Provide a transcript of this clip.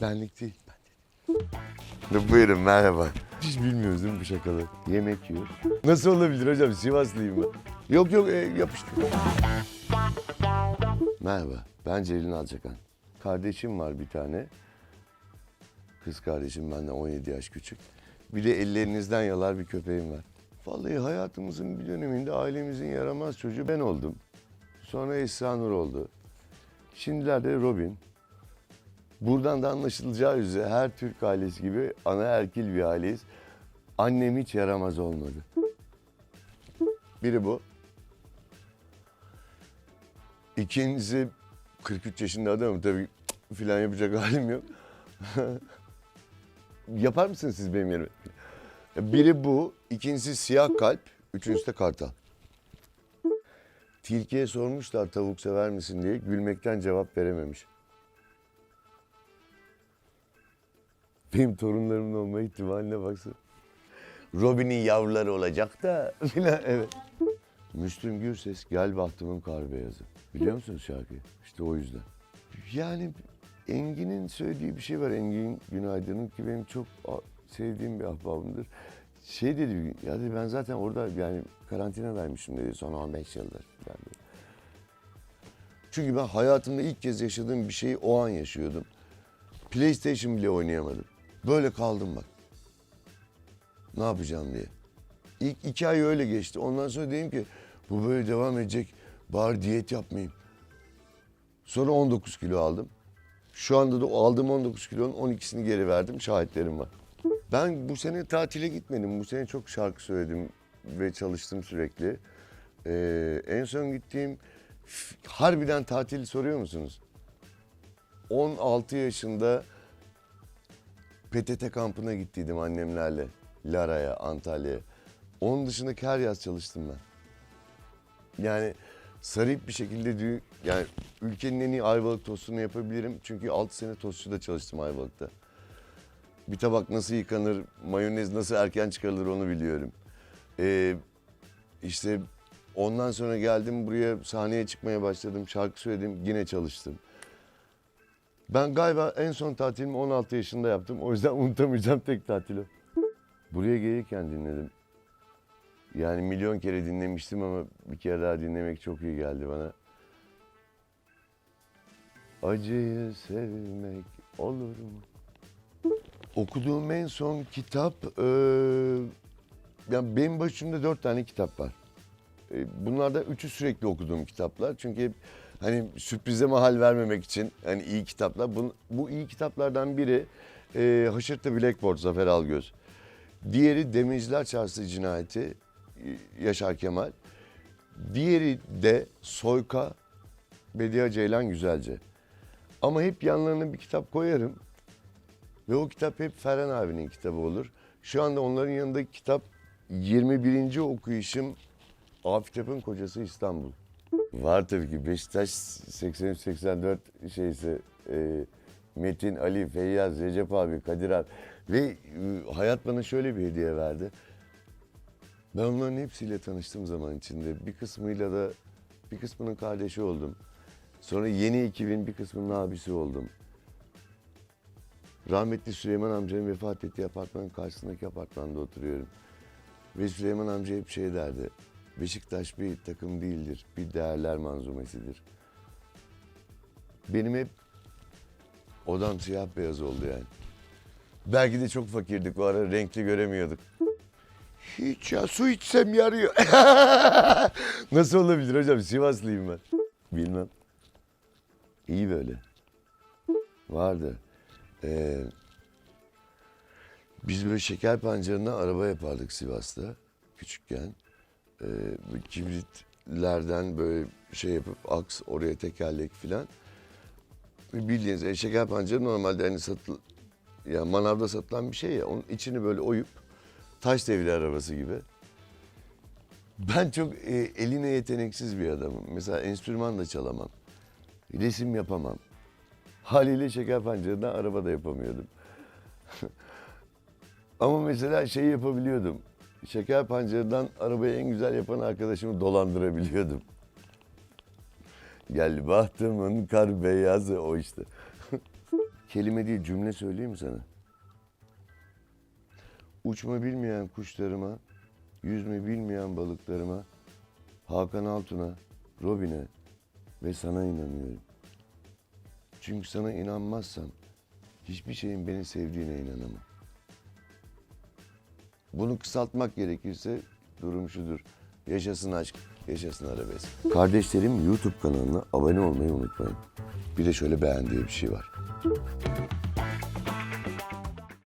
Benlik değil. Benlik. Buyurun merhaba. Hiç bilmiyoruz değil mi bu şakaları? Yemek yiyor. Nasıl olabilir hocam? Sivaslıyım ben. Yok yok e, yapıştır. Merhaba. Ben Celil Alçakan. Kardeşim var bir tane. Kız kardeşim benden 17 yaş küçük. Bir de ellerinizden yalar bir köpeğim var. Vallahi hayatımızın bir döneminde ailemizin yaramaz çocuğu ben oldum. Sonra Esra Nur oldu. Şimdilerde Robin. Buradan da anlaşılacağı üzere her Türk ailesi gibi ana erkil bir aileyiz. Annem hiç yaramaz olmadı. Biri bu. İkincisi 43 yaşında adamım tabii filan yapacak halim yok. Yapar mısınız siz benim yerime? Biri bu, ikincisi siyah kalp, üçüncüsü de kartal. Tilkiye sormuşlar tavuk sever misin diye gülmekten cevap verememiş. Benim torunlarımın olma ihtimaline baksana. Robin'in yavruları olacak da filan evet. Müslüm Gürses gel bahtımın kar beyazı. Biliyor musunuz şarkıyı? İşte o yüzden. Yani Engin'in söylediği bir şey var. Engin Günaydın'ın ki benim çok sevdiğim bir ahbabımdır. Şey dedi bir gün, ya dedi ben zaten orada yani karantinadaymışım dedi son 15 yıldır. falan dedi. Çünkü ben hayatımda ilk kez yaşadığım bir şeyi o an yaşıyordum. PlayStation bile oynayamadım. Böyle kaldım bak. Ne yapacağım diye. İlk iki ay öyle geçti. Ondan sonra dedim ki bu böyle devam edecek. Bari diyet yapmayayım. Sonra 19 kilo aldım. Şu anda da aldığım 19 kilonun 12'sini geri verdim. Şahitlerim var. Ben bu sene tatile gitmedim. Bu sene çok şarkı söyledim ve çalıştım sürekli. Ee, en son gittiğim harbiden tatil soruyor musunuz? 16 yaşında PTT kampına gittiydim annemlerle. Lara'ya, Antalya'ya. Onun dışındaki her yaz çalıştım ben. Yani sarayıp bir şekilde dü- yani ülkenin en iyi ayvalık tostunu yapabilirim. Çünkü 6 sene tostçuda çalıştım Ayvalık'ta. Bir tabak nasıl yıkanır, mayonez nasıl erken çıkarılır onu biliyorum. Ee, işte ondan sonra geldim buraya sahneye çıkmaya başladım. Şarkı söyledim, yine çalıştım. Ben galiba en son tatilimi 16 yaşında yaptım. O yüzden unutamayacağım tek tatil o. Buraya gelirken dinledim. Yani milyon kere dinlemiştim ama bir kere daha dinlemek çok iyi geldi bana. Acıyı sevmek olur mu? Okuduğum en son kitap, eee yani benim başımda dört tane kitap var. E, Bunlardan üçü sürekli okuduğum kitaplar. Çünkü hep hani sürprize mahal vermemek için hani iyi kitaplar. Bu, bu iyi kitaplardan biri e, Haşırtı Blackboard Zafer Algöz. Diğeri Demirciler Çarşısı Cinayeti e, Yaşar Kemal. Diğeri de Soyka Bediye Ceylan Güzelce. Ama hep yanlarına bir kitap koyarım. Ve o kitap hep Ferhan abinin kitabı olur. Şu anda onların yanındaki kitap 21. okuyuşum Afitap'ın kocası İstanbul. Var tabii ki Beşiktaş 83-84 şeyse e, Metin, Ali, Feyyaz, Recep abi, Kadir abi. Ve e, hayat bana şöyle bir hediye verdi. Ben onların hepsiyle tanıştığım zaman içinde bir kısmıyla da bir kısmının kardeşi oldum. Sonra yeni ekibin bir kısmının abisi oldum. Rahmetli Süleyman amcanın vefat ettiği apartmanın karşısındaki apartmanda oturuyorum. Ve Süleyman amca hep şey derdi. Beşiktaş bir takım değildir, bir değerler manzumesidir. Benim hep odam siyah beyaz oldu yani. Belki de çok fakirdik o ara renkli göremiyorduk. Hiç ya su içsem yarıyor. Nasıl olabilir hocam? Sivaslıyım ben. Bilmem. İyi böyle. Vardı. Ee, biz böyle şeker pancarına araba yapardık Sivas'ta küçükken. Böyle kibritlerden böyle şey yapıp aks oraya tekerlek filan. Bildiğiniz e, şeker pancarı normalde hani satıl ya manavda satılan bir şey ya onun içini böyle oyup taş devri arabası gibi. Ben çok e, eline yeteneksiz bir adamım. Mesela enstrüman da çalamam. Resim yapamam. Haliyle şeker pancarından araba da yapamıyordum. Ama mesela şey yapabiliyordum. Şeker pancarından arabayı en güzel yapan arkadaşımı dolandırabiliyordum. Gel bahtımın kar beyazı o işte. kelime değil cümle söyleyeyim sana? Uçma bilmeyen kuşlarıma, yüzme bilmeyen balıklarıma, Hakan Altun'a, Robin'e ve sana inanıyorum. Çünkü sana inanmazsam hiçbir şeyin beni sevdiğine inanamam. Bunu kısaltmak gerekirse durum şudur. Yaşasın aşk, yaşasın arabesk. Kardeşlerim YouTube kanalına abone olmayı unutmayın. Bir de şöyle beğen diye bir şey var.